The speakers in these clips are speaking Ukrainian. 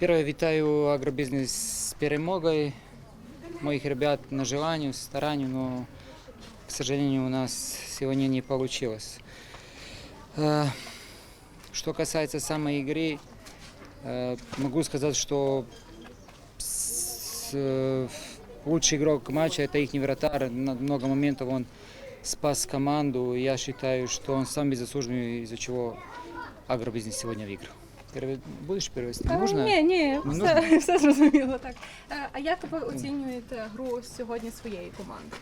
Первое, вітаю агробизнес с перемогой моих ребят на желанию, старанию, но, к сожалению, у нас сегодня не получилось. Э, Что касается самой игры, э, могу сказать, что э, лучший игрок матча это их вратарь. На много моментов он спас команду. Я считаю, что он самый заслуженный, из-за чего агробизнес сегодня выиграл. Переве- Будешь перевести? Е, Можно? Ні, ні, Не все, все зрозуміло. Так. Е, А як ви оцінюєте гру сьогодні своєї команди?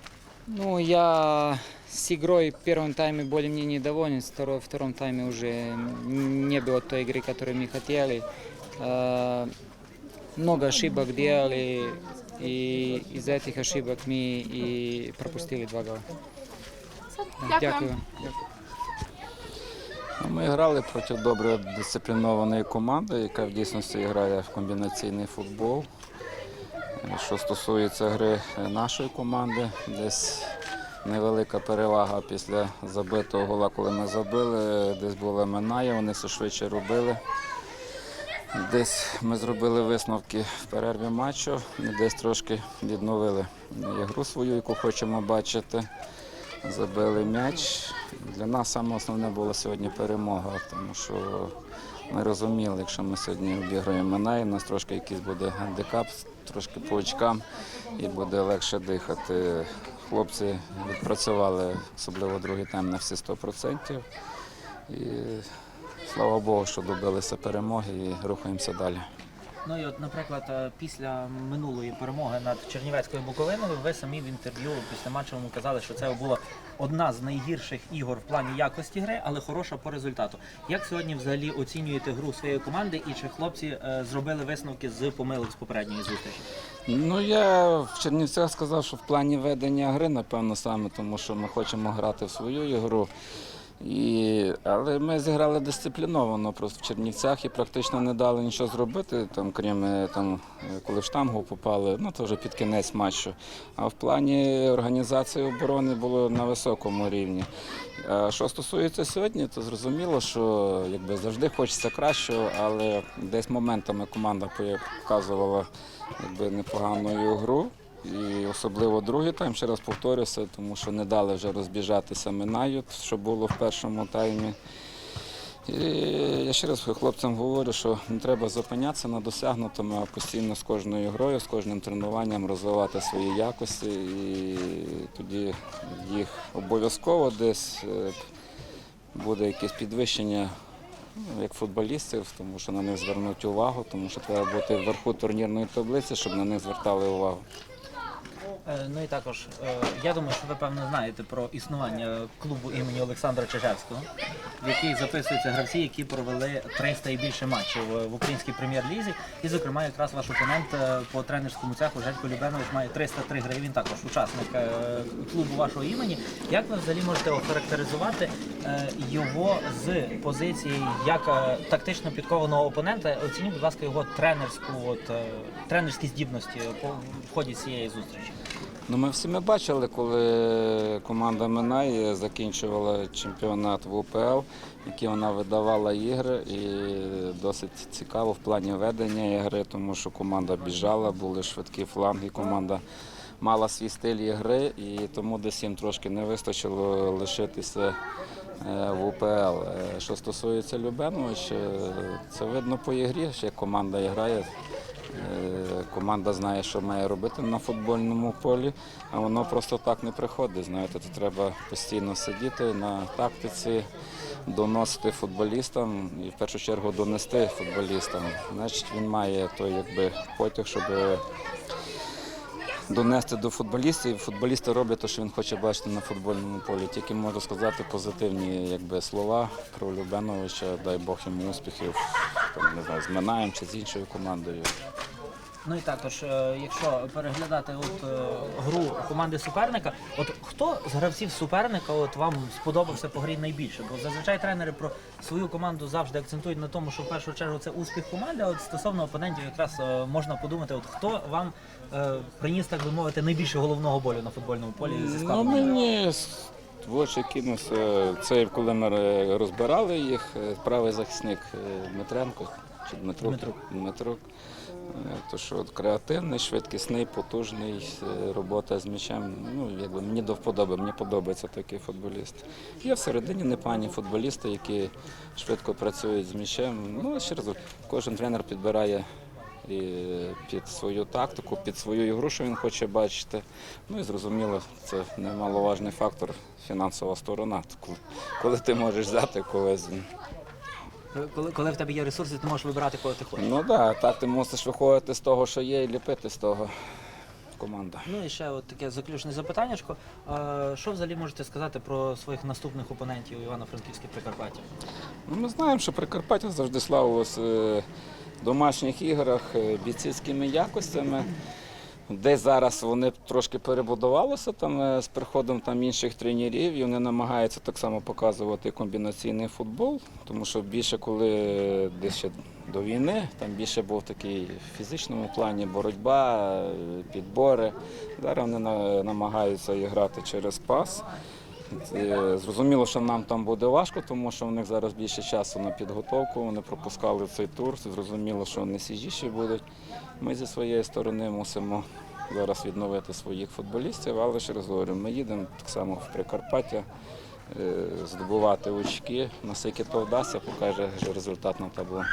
Ну, я с игрой в первом тайме более-менее недоволен. В второ- втором тайме уже не было той игры, которую мы хотели. Э, Много ошибок делали, и из-за этих ошибок мы и пропустили два гола. Все, Да, Дякую. Дякую. Ми грали проти добре дисциплінованої команди, яка в дійсності грає в комбінаційний футбол. Е, Що стосується гри нашої команди, десь невелика перевага після забитого гола, коли ми забили, десь була Минає, вони все швидше робили. Десь ми зробили висновки в перерві матчу, десь трошки відновили ігру свою, яку хочемо бачити. Забили м'яч. Для нас саме основне було сьогодні перемога, тому що ми розуміли, якщо ми сьогодні обіграємо Минай, у нас трошки якийсь буде гандикап, трошки по очкам і буде легше дихати. Хлопці відпрацювали, особливо другий тайм, на всі 100%. І слава Богу, що добилися перемоги і рухаємося далі. Ну і от, наприклад, е, після минулої перемоги над Чернівецькою Буковиною, ви самі в інтерв'ю після матчу казали, що це була одна з найгірших ігор в плані якості гри, але хороша по результату. Як сьогодні взагалі оцінюєте гру своєї команди і чи хлопці е, зробили висновки з помилок з попередньої зустрічі? Ну я в Чернівцях сказав, що в плані ведення гри, напевно, саме тому, що ми хочемо грати в свою ігру. І, але ми зіграли дисципліновано просто в Чернівцях і практично не дали нічого зробити, там, крім е, там, коли в штангу попали, ну то вже під кінець матчу. А в плані організації оборони було на високому рівні. А що стосується сьогодні, то зрозуміло, що якби завжди хочеться кращого, але десь моментами команда показувала якби, непогану гру. І особливо другий тайм, ще раз повторюся, тому що не дали вже розбіжатися Минаю, що було в першому таймі. І я ще раз хлопцям говорю, що не треба зупинятися на досягнутому, а постійно з кожною грою, з кожним тренуванням розвивати свої якості. І тоді їх обов'язково десь е, буде якесь підвищення ну, як футболістів, тому що на них звернуть увагу, тому що треба бути вверху турнірної таблиці, щоб на них звертали увагу. Е, Ну і також е, я думаю, що ви певно знаєте про існування клубу імені Олександра Чижевського, в який записуються гравці, які провели 300 і більше матчів в українській прем'єр-лізі. І, зокрема, якраз ваш опонент е, по тренерському цеху Желько Любенович має 303 гри. Він також учасник клубу вашого імені. Як ви взагалі можете охарактеризувати його з позиції як тактично підкованого опонента? Оцініть, будь ласка, його тренерську от, тренерські здібності по в ході цієї зустрічі. Ну, ми всі ми бачили, коли команда Минай закінчувала чемпіонат в УПЛ, які вона видавала ігри, і досить цікаво в плані ведення ігри, тому що команда біжала, були швидкі фланги, команда мала свій стиль ігри, і тому десь їм трошки не вистачило лишитися е, в УПЛ. Е, Що стосується Любеновича, це видно по ігрі, як команда грає. Е, Команда знає, що має робити на футбольному полі, а воно просто так не приходить. Знаєте, то треба постійно сидіти на тактиці, доносити футболістам і в першу чергу донести футболістам. Значить, він має той якби потяг, щоб донести до футболістів. Футболісти роблять те, що він хоче бачити на футбольному полі. Тільки можу сказати позитивні якби, слова про Любеновича. Дай Бог йому успіхів не знаю, з Минаєм чи з іншою командою. Ну і також, е, якщо переглядати от, е, гру команди суперника, от хто з гравців суперника от вам сподобався по грі найбільше? Бо зазвичай тренери про свою команду завжди акцентують на тому, що в першу чергу це успіх команди. А от стосовно опонентів, якраз е, можна подумати, от хто вам приніс, так би мовити, найбільше головного болю на футбольному полі зі Ну, складом? мені с- в очі кинувся. Це коли ми розбирали їх, правий захисник Дмитренко. Чи Дмитрук. Дмитрук. Дмитрук. Е, То що от креативний, швидкісний, потужний, е, робота з м'ячем. Ну, якби мені до вподоби, мені подобається такий футболіст. Є всередині непогані футболісти, які швидко працюють з м'ячем. Ну, ще раз, кожен тренер підбирає і під свою тактику, під свою ігру, що він хоче бачити. Ну і зрозуміло, це немаловажний фактор фінансова сторона. Коли ти можеш взяти когось. Коли, коли в тебе є ресурси, ти можеш вибирати, кого ти хочеш. Ну так, да, так ти мусиш виходити з того, що є, і ліпити з того команда. Ну і ще от таке заключне запитаннячко. Е, Що взагалі можете сказати про своїх наступних опонентів Івано-Франківське Прикарпаття? Ну, ми знаємо, що Прикарпаття завжди славилось е, в домашніх іграх е, бійцівськими якостями. Десь зараз вони трошки перебудувалися там е, з приходом там інших тренерів, і вони намагаються так само показувати комбінаційний футбол, тому що більше коли десь ще до війни, там більше був такий в фізичному плані боротьба, е, підбори. Зараз вони намагаються грати через пас. Е, Зрозуміло, що нам там буде важко, тому що у них зараз більше часу на підготовку. Вони пропускали цей тур. Зрозуміло, що вони сіжіші будуть. Ми зі своєї сторони мусимо зараз відновити своїх футболістів, але ще раз говорю, ми їдемо так само в Прикарпаття е, здобувати очки. Наскільки то вдасться, покаже результат на табло.